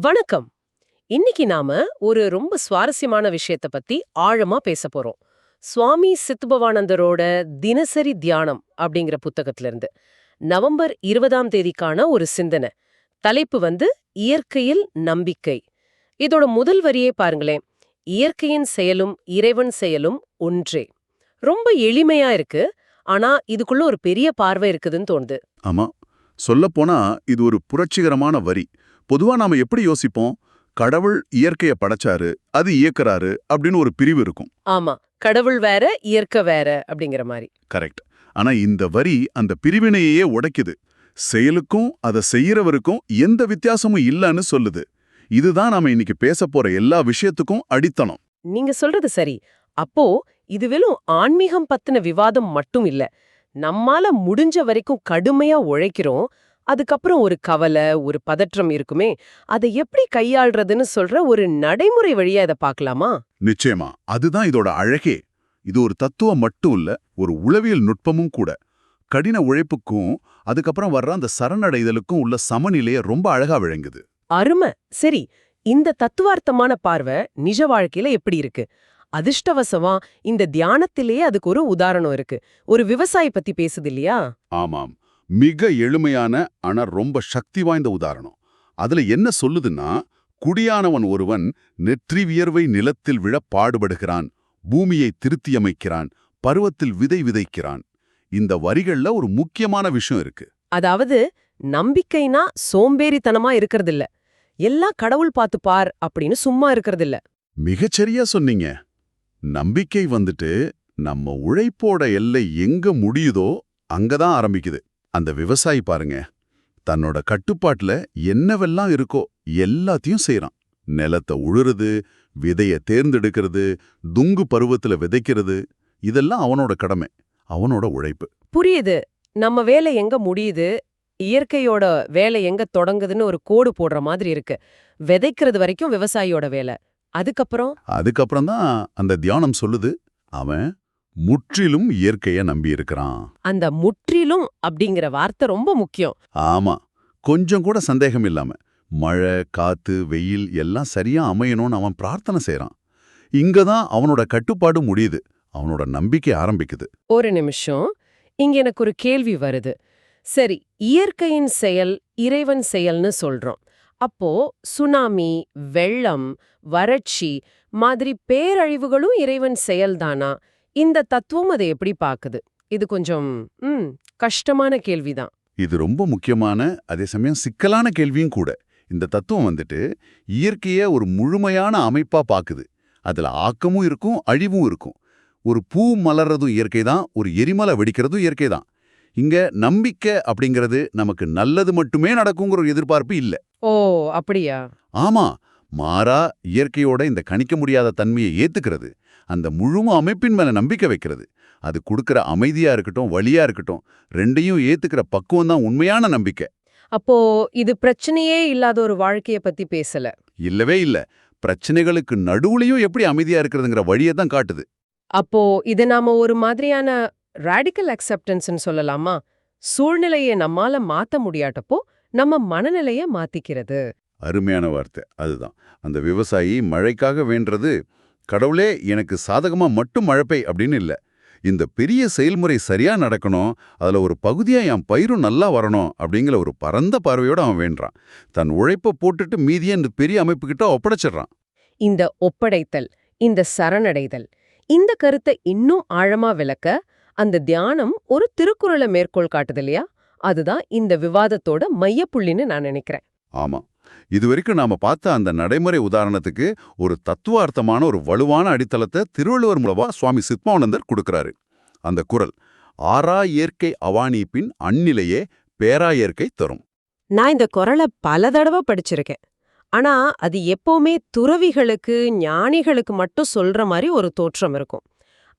வணக்கம். இன்னைக்கு நாம ஒரு ரொம்ப சுவாரஸ்யமான விஷயத்த பத்தி ஆழமா பேச போறோம். சுவாமி சித்பவானந்தரோட தினசரி தியானம் அப்படிங்கிற புத்தகத்துல இருந்து நவம்பர் இருபதாம் தேதிக்கான ஒரு சிந்தனை. தலைப்பு வந்து இயற்கையில் நம்பிக்கை. இதோட முதல் வரியே பாருங்களேன். இயற்கையின் செயலும் இறைவன் செயலும் ஒன்றே. ரொம்ப எளிமையா இருக்கு. ஆனா இதுக்குள்ள ஒரு பெரிய பார்வை இருக்குதுன்னு தோணுது. ஆமா. சொல்லப்போனா இது ஒரு புரட்சிகரமான வரி. பொதுவா நாம எப்படி யோசிப்போம்? கடவுள் இயற்கைய படைச்சாரு அது இயக்குறாரு அப்படின்னு ஒரு பிரிவு இருக்கும். ஆமா. கடவுள் வேற இயற்கை வேற அப்படிங்கிற மாதிரி. கரெக்ட். ஆனா இந்த வரி அந்த பிரிவினையே உடைக்குது. செயலுக்கும் அதை செய்யறவருக்கும் எந்த வித்தியாசமும் இல்லைன்னு சொல்லுது. இதுதான் நாம இன்னைக்கு பேச போற எல்லா விஷயத்துக்கும் அடித்தளம். நீங்க சொல்றது சரி. அப்போ இது வெறும் ஆன்மீகம் பத்தின விவாதம் மட்டும் இல்ல. நம்மால முடிஞ்ச வரைக்கும் கடுமையா உழைக்கிறோம். அதுக்கப்புறம் ஒரு கவலை ஒரு பதற்றம் இருக்குமே. அதை எப்படி கையாள்றதுன்னு சொல்ற ஒரு நடைமுறை வழியா இதை பார்க்கலாமா? நிச்சயமா. அதுதான் இதோட அழகே. இது ஒரு தத்துவம் மட்டும் இல்ல ஒரு உளவியல் நுட்பமும் கூட. கடின உழைப்புக்கும் அதுக்கப்புறம் வர்ற அந்த சரணடைதலுக்கும் உள்ள சமநிலைய ரொம்ப அழகா விளங்குது. அருமை. சரி இந்த தத்துவார்த்தமான பார்வை நிஜ வாழ்க்கையில எப்படி இருக்கு? அதிர்ஷ்டவசமா இந்த தியானத்திலேயே அதுக்கு ஒரு உதாரணம் இருக்கு. ஒரு விவசாயி பத்தி பேசுது இல்லையா? ஆமாம். மிக எளிமையான ஆனா ரொம்ப சக்தி வாய்ந்த உதாரணம். அதுல என்ன சொல்லுதுன்னா குடியானவன் ஒருவன் நெற்றி வியர்வை நிலத்தில் விழ பாடுபடுகிறான் பூமியை திருத்தியமைக்கிறான் பருவத்தில் விதை விதைக்கிறான். இந்த வரிகள்ல ஒரு முக்கியமான விஷயம் இருக்கு. அதாவது நம்பிக்கைனா சோம்பேறித்தனமா இருக்கறதில்ல. எல்லாம் கடவுள் பார்த்து பார் அப்படின்னு சும்மா இருக்கறதில்ல. மிகச்சரியா சொன்னீங்க. நம்பிக்கை வந்துட்டு நம்ம உழைப்போட எல்லை எங்க முடியுதோ அங்கதான் ஆரம்பிக்குது. அந்த விவசாயி பாருங்க தன்னோட கட்டுப்பாட்டுல என்னவெல்லாம் இருக்கோ எல்லாத்தையும் செய்றான். நிலத்தை உழுறது விதைய தேர்ந்தெடுக்கிறது துங்கு பருவத்துல விதைக்கிறது இதெல்லாம் அவனோட கடமை அவனோட உழைப்பு. புரியுது. நம்ம வேலை எங்க முடியுது? இயற்கையோட வேலை எங்க தொடங்குதுன்னு ஒரு கோடு போடுற மாதிரி இருக்கு. விதைக்கிறது வரைக்கும் விவசாயியோட வேலை. அதுக்கப்புறம்? அதுக்கப்புறம் தான் அந்த தியானம் சொல்லுது. அவன் முற்றிலும் இயற்கைய நம்பி இருக்கிறான் அந்த முற்றிலும் அப்படிங்கிற வார்த்தை ரொம்ப முக்கியம். ஆமா கொஞ்சம் கூட சந்தேகம் இல்லாம மழை காத்து வெயில் எல்லாம் சரியா அமையணும்னு அவன் பிரார்த்தனை செய்றான். இங்க தான் அவனோட கட்டுப்பாடு முடியுது அவனோட நம்பிக்கை ஆரம்பிக்குது. ஒரு நிமிஷம் இங்க எனக்கு ஒரு கேள்வி வருது. சரி இயற்கையின் செயல் இறைவன் செயல்னு சொல்றோம். அப்போ சுனாமி வெள்ளம் வறட்சி மாதிரி பேரழிவுகளும் இறைவன் செயல்தானா? இந்த தத்துவம் அதை எப்படி பாக்குது இது கொஞ்சம் ம் கஷ்டமான கேள்விதான். இது ரொம்ப முக்கியமான அதே சமயம் சிக்கலான கேள்வியும் கூட. இந்த தத்துவம் வந்துட்டு இயற்கைய ஒரு முழுமையான அமைப்பா பாக்குது அதுல ஆக்கமும் இருக்கும் அழிவும் இருக்கும். ஒரு பூ மலர்றதும் இயற்கை தான் ஒரு எரிமலை வெடிக்கிறதும் இயற்கை தான் இங்க நம்பிக்கை அப்படிங்கிறது நமக்கு நல்லது மட்டுமே நடக்குங்கிற ஒரு எதிர்பார்ப்பு இல்ல. ஓ அப்படியா? ஆமா மாறா இயற்கையோட இந்த கணிக்க முடியாத தன்மையை ஏத்துக்கிறது. அந்த முழும அமைப்பின் மேல நம்பிக்கை வைக்கிறது. அது கொடுக்கிற அமைதியா இருக்கட்டும் வழியா இருக்கட்டும் ரெண்டையும் ஏத்துக்கிற பக்குவம் தான் உண்மையான நம்பிக்கை. அப்போ இது பிரச்சனையே இல்லாத ஒரு வாழ்க்கைய பத்தி பேசல. இல்லவே இல்ல. பிரச்சனைகளுக்கு நடுவுலயும் எப்படி அமைதியா இருக்கிறதுங்கிற வழியை தான் காட்டுது. அப்போ இதை நாம ஒரு மாதிரியான ராடிக்கல் அக்செப்டன்ஸ்னு சொல்லலாமா? சூழ்நிலையை நம்மால மாத்த முடியாட்டப்போ நம்ம மனநிலைய மாத்திக்கிறது. அருமையான வார்த்தை. அதுதான். அந்த விவசாயி மழைக்காக வேண்டது கடவுளே எனக்கு சாதகமா மட்டும் மழைப்பை அப்படின்னு இல்ல. இந்த பெரிய செயல்முறை சரியா நடக்கணும் அதுல ஒரு பகுதியா என் பயிரும் நல்லா வரணும் அப்படிங்கிற ஒரு பரந்த பார்வையோட அவன் வேண்டான் தன் உழைப்பை போட்டுட்டு மீதியை இந்த பெரிய அமைப்புகிட்ட ஒப்படைச்சிடுறான். இந்த ஒப்படைத்தல் இந்த சரணடைதல் இந்த கருத்தை இன்னும் ஆழமா விளக்க அந்த தியானம் ஒரு திருக்குறளை மேற்கோள் காட்டுது இல்லையா? அதுதான் இந்த விவாதத்தோட மையப்புள்ளின்னு நான் நினைக்கிறேன். ஆமா. இதுவரைக்கும் நாம பார்த்த அந்த நடைமுறை உதாரணத்துக்கு ஒரு தத்துவார்த்தமான ஒரு வலுவான அடித்தளத்தை திருவள்ளுவர் மூலமா சுவாமி சித்மானந்தர் கொடுக்கறாரு. அந்த குரல் ஆறா இயற்கை அவானீப்பின் அந்நிலையே பேரா இயற்கை தரும். நான் இந்த குரலை பல தடவை படிச்சிருக்கேன். ஆனா அது எப்பவுமே துறவிகளுக்கு ஞானிகளுக்கு மட்டும் சொல்ற மாதிரி ஒரு தோற்றம் இருக்கும்.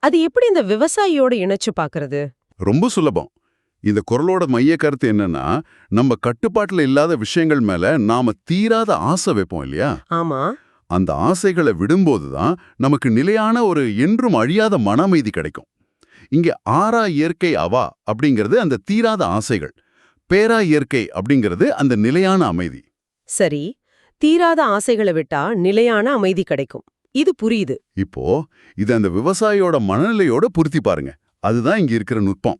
அது எப்படி இந்த விவசாயியோட இணைச்சு பாக்குறது? ரொம்ப சுலபம். இந்த குரலோட மைய கருத்து என்னன்னா நம்ம கட்டுப்பாட்டுல இல்லாத விஷயங்கள் மேல நாம தீராத ஆசை வைப்போம் இல்லையா? ஆமா. அந்த ஆசைகளை விடும்போது தான் நமக்கு நிலையான ஒரு என்றும் அழியாத மன அமைதி கிடைக்கும். இங்க ஆறா இயற்கை அவா அப்படிங்கிறது அந்த தீராத ஆசைகள். பேரா இயற்கை அப்படிங்கிறது அந்த நிலையான அமைதி. சரி. தீராத ஆசைகளை விட்டா நிலையான அமைதி கிடைக்கும். இது புரியுது. இப்போ இது அந்த விவசாயியோட மனநிலையோட பொருத்தி பாருங்க. அதுதான் இங்க இருக்கிற நுட்பம்.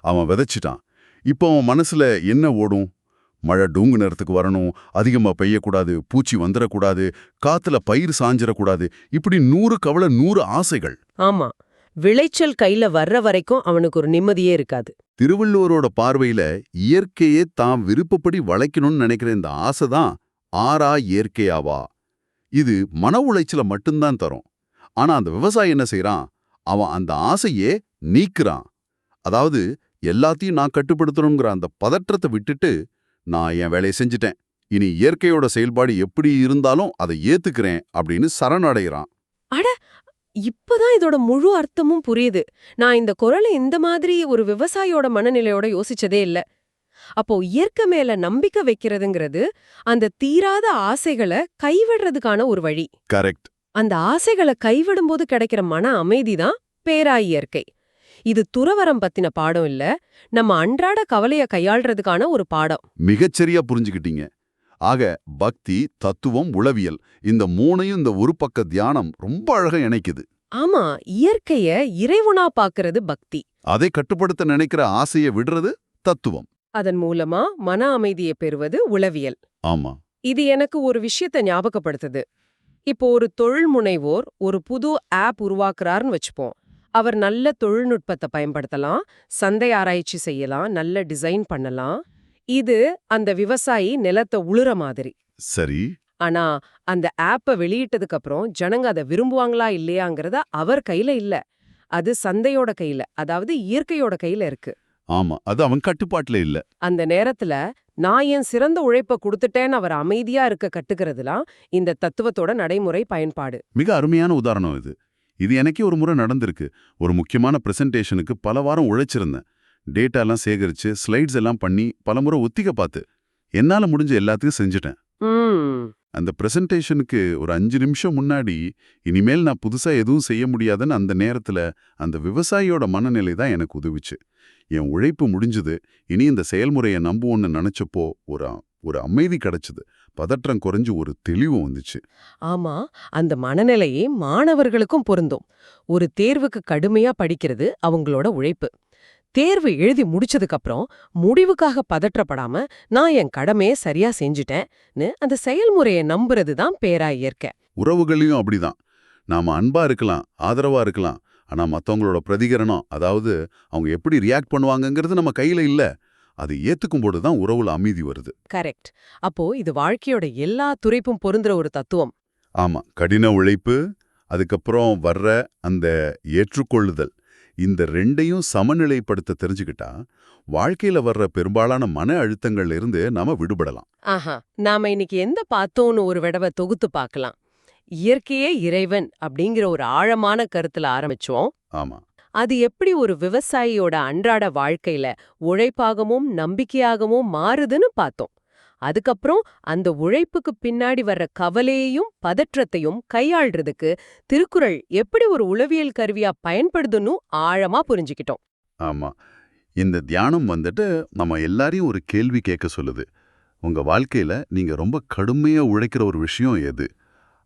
அவன் விதைச்சிட்டான். இப்போ அவன் மனசுல என்ன ஓடும்? மழை டூங்கு நேரத்துக்கு வரணும் அதிகமா பெய்யக்கூடாது பூச்சி வந்துடக்கூடாது காத்துல பயிர் சாஞ்சிடக்கூடாது இப்படி நூறு கவலை நூறு ஆசைகள். ஆமா. விளைச்சல் கையில வர்ற வரைக்கும் அவனுக்கு ஒரு நிம்மதியே இருக்காது. திருவள்ளுவரோட பார்வையில இயற்கையே தாம் விருப்பப்படி வளைக்கணும்னு நினைக்கிற இந்த ஆசை தான் ஆறா இயற்கையாவா? இது மன உளைச்சல மட்டும்தான் தரும். ஆனா அந்த விவசாயி என்ன செய்றான்? அவன் அந்த ஆசையே நீக்குறான். அதாவது எல்லாத்தையும் நான் கட்டுப்படுத்தணுங்கிற அந்த பதற்றத்தை விட்டுட்டு நான் என் வேலையை செஞ்சுட்டேன். இனி இயற்கையோட செயல்பாடு எப்படி இருந்தாலும் அதை ஏத்துக்கிறேன் அப்படின்னு சரணடைகிறான். இப்பதான் இதோட முழு அர்த்தமும் புரியுது. நான் இந்த குரலை இந்த மாதிரி ஒரு விவசாயியோட மனநிலையோட யோசிச்சதே இல்ல. அப்போ இயற்கை மேல நம்பிக்கை வைக்கிறதுங்கிறது அந்த தீராத ஆசைகளை கைவிடுறதுக்கான ஒரு வழி. கரெக்ட். அந்த ஆசைகளை கைவிடும்போது கிடைக்கிற மன அமைதிதான் பேரா இயற்கை. இது துறவரம் பத்தின பாடம் இல்ல. நம்ம அன்றாட கவலைய கையாள்றதுக்கான ஒரு பாடம். மிகச்சரியா புரிஞ்சுக்கிட்டீங்க. ஆக பக்தி தத்துவம் உளவியல் இந்த மூணையும் இந்த ஒரு பக்க தியானம் ரொம்ப அழகா இணைக்குது. ஆமா இயற்கைய இறைவனா பாக்குறது பக்தி. அதை கட்டுப்படுத்த நினைக்கிற ஆசையை விடுறது தத்துவம். அதன் மூலமா மன அமைதியை பெறுவது உளவியல். ஆமா. இது எனக்கு ஒரு விஷயத்த ஞாபகப்படுத்துது. இப்போ ஒரு தொழில் முனைவோர் ஒரு புது ஆப் உருவாக்குறாருன்னு வச்சுப்போம். அவர் நல்ல தொழில்நுட்பத்தை பயன்படுத்தலாம் சந்தை ஆராய்ச்சி செய்யலாம் நல்ல டிசைன் பண்ணலாம். இது அந்த விவசாயி நிலத்தை உழுற மாதிரி. சரி. ஆனா அந்த ஆப்பை வெளியிட்டதுக்கு அப்புறம் ஜனங்க அதை விரும்புவாங்களா இல்லையாங்கிறத அவர் கையில இல்ல. அது சந்தையோட கையில அதாவது இயற்கையோட கையில இருக்கு. ஆமா அது அவன் கட்டுப்பாட்டுல இல்ல. அந்த நேரத்துல நான் என் சிறந்த உழைப்ப கொடுத்துட்டேன்னு அவர் அமைதியா இருக்க கட்டுக்கிறதுலாம் இந்த தத்துவத்தோட நடைமுறை பயன்பாடு. மிக அருமையான உதாரணம் இது. இது எனக்கே ஒரு முறை நடந்திருக்கு. ஒரு முக்கியமான பிரசன்டேஷனுக்கு பல வாரம் உழைச்சிருந்தேன். டேட்டா எல்லாம் சேகரிச்சு ஸ்லைட்ஸ் எல்லாம் பண்ணி பல முறை ஒத்திக பார்த்து. என்னால முடிஞ்ச எல்லாத்தையும் செஞ்சுட்டேன். அந்த பிரசன்டேஷனுக்கு ஒரு அஞ்சு நிமிஷம் முன்னாடி இனிமேல் நான் புதுசா எதுவும் செய்ய முடியாதுன்னு அந்த நேரத்துல அந்த விவசாயியோட மனநிலை தான் எனக்கு உதவிச்சு. என் உழைப்பு முடிஞ்சது. இனி இந்த செயல்முறையை நம்புவோன்னு நினைச்சப்போ ஒரு ஒரு அமைதி கிடைச்சது. பதற்றம் குறைஞ்சு ஒரு தெளிவு வந்துச்சு. ஆமா அந்த மனநிலையே மாணவர்களுக்கும் பொருந்தும். ஒரு தேர்வுக்கு கடுமையா படிக்கிறது அவங்களோட உழைப்பு. தேர்வு எழுதி முடிச்சதுக்கு அப்புறம் முடிவுக்காக பதற்றப்படாம நான் என் கடமையை சரியா செஞ்சுட்டேன்னு அந்த செயல்முறையை நம்புறது தான் பேரா இயற்கை. உறவுகளையும் அப்படிதான். நாம அன்பா இருக்கலாம் ஆதரவா இருக்கலாம் ஆனா மத்தவங்களோட பிரதிகரணம் அதாவது அவங்க எப்படி ரியாக்ட் பண்ணுவாங்கங்கிறது நம்ம கையில இல்ல. அதை ஏத்துக்கும் போது தான் உறவுல அமைதி வருது. கரெக்ட். அப்போ இது வாழ்க்கையோட எல்லா துறைப்பும் பொருந்துற ஒரு தத்துவம். ஆமா. கடின உழைப்பு அதுக்கப்புறம் வர்ற அந்த ஏற்றுக்கொள்ளுதல் இந்த ரெண்டையும் சமநிலைப்படுத்த தெரிஞ்சுக்கிட்டா வாழ்க்கையில வர்ற பெரும்பாலான மன அழுத்தங்கள்ல இருந்து நாம விடுபடலாம். ஆஹா. நாம இன்னைக்கு எந்த பார்த்தோன்னு ஒரு விடவை தொகுத்து பார்க்கலாம். இயற்கையே இறைவன் அப்படிங்கிற ஒரு ஆழமான கருத்துல ஆரம்பிச்சோம். ஆமா. அது எப்படி ஒரு விவசாயியோட அன்றாட வாழ்க்கையில உழைப்பாகவும் நம்பிக்கையாகவும் மாறுதுன்னு பார்த்தோம். அதுக்கப்புறம் அந்த உழைப்புக்கு பின்னாடி வர்ற கவலையையும் பதற்றத்தையும் கையாள்றதுக்கு திருக்குறள் எப்படி ஒரு உளவியல் கருவியா பயன்படுதுன்னு ஆழமா புரிஞ்சுக்கிட்டோம். ஆமா. இந்த தியானம் வந்துட்டு நம்ம எல்லாரையும் ஒரு கேள்வி கேட்க சொல்லுது. உங்க வாழ்க்கையில நீங்க ரொம்ப கடுமையா உழைக்கிற ஒரு விஷயம் எது?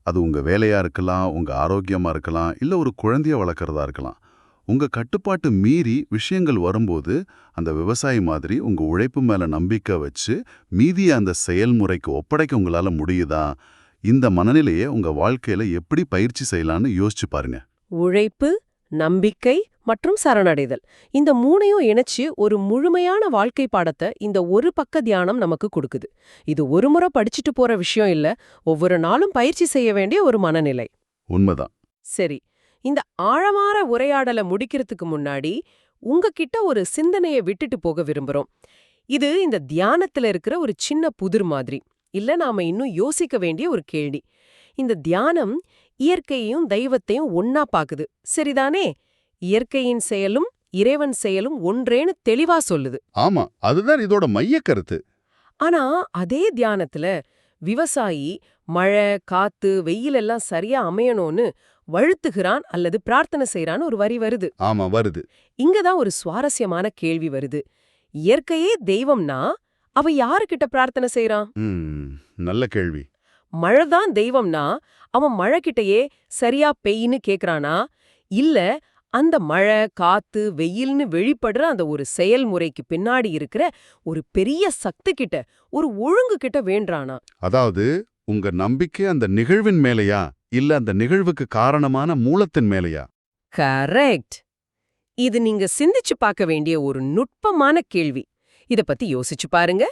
அது உங்க வேலையா இருக்கலாம் உங்க ஆரோக்கியமா இருக்கலாம் இல்ல ஒரு குழந்தைய வளர்க்கறதா இருக்கலாம். உங்க கட்டுப்பாட்டு மீறி விஷயங்கள் வரும்போது அந்த விவசாயி மாதிரி உங்க உழைப்பு மேல நம்பிக்கை வச்சு மீதியை அந்த செயல்முறைக்கு ஒப்படைக்க உங்களால முடியுதா? இந்த மனநிலையை உங்க வாழ்க்கையில எப்படி பயிற்சி செய்யலாம்னு யோசிச்சு பாருங்க. உழைப்பு நம்பிக்கை மற்றும் சரணடைதல். இந்த மூணையும் இணைச்சு ஒரு முழுமையான வாழ்க்கை பாடத்தை இந்த ஒரு பக்க தியானம் நமக்கு கொடுக்குது. இது ஒரு முறை படிச்சுட்டு போற விஷயம் இல்ல ஒவ்வொரு நாளும் பயிற்சி செய்ய வேண்டிய ஒரு மனநிலை. உண்மைதான். சரி இந்த ஆழமான உரையாடலை முடிக்கிறதுக்கு முன்னாடி உங்ககிட்ட ஒரு சிந்தனையை விட்டுட்டு போக விரும்புறோம். இது இந்த தியானத்துல இருக்கிற ஒரு சின்ன புதிர் மாதிரி இல்ல நாம இன்னும் யோசிக்க வேண்டிய ஒரு கேள்வி. இந்த தியானம் இயற்கையையும் தெய்வத்தையும் ஒன்னா பாக்குது. சரிதானே? இயற்கையின் செயலும் இறைவன் செயலும் ஒன்றேன்னு தெளிவா சொல்லுது. ஆமா அதுதான் இதோட மைய கருத்து ஆனா அதே தியானத்துல விவசாயி மழை காத்து வெயில் எல்லாம் சரியா அமையணும்னு வழுத்துகிறான் அல்லது பிரார்த்தனை செய்றான்னு ஒரு வரி வருது. ஆமா வருது. இங்கதான் ஒரு சுவாரஸ்யமான கேள்வி வருது. இயற்கையே தெய்வம்னா அவ யாருகிட்ட பிரார்த்தனை செய்றான்? ம் நல்ல கேள்வி. மழை தான் தெய்வம்னா அவன் மழை கிட்டயே சரியா பெய்ன்னு கேக்குறானா? இல்ல அந்த மழை காத்து வெயில்னு வெளிப்படுற அந்த ஒரு செயல்முறைக்கு பின்னாடி இருக்கிற ஒரு பெரிய சக்தி கிட்ட ஒரு ஒழுங்கு கிட்ட வேண்டானா அதாவது உங்க நம்பிக்கை அந்த நிகழ்வின் மேலையா? இல்ல அந்த நிகழ்வுக்கு காரணமான மூலத்தின் மேலையா? கரெக்ட். இது நீங்க சிந்திச்சு பார்க்க வேண்டிய ஒரு நுட்பமான கேள்வி. இத பத்தி யோசிச்சு பாருங்க.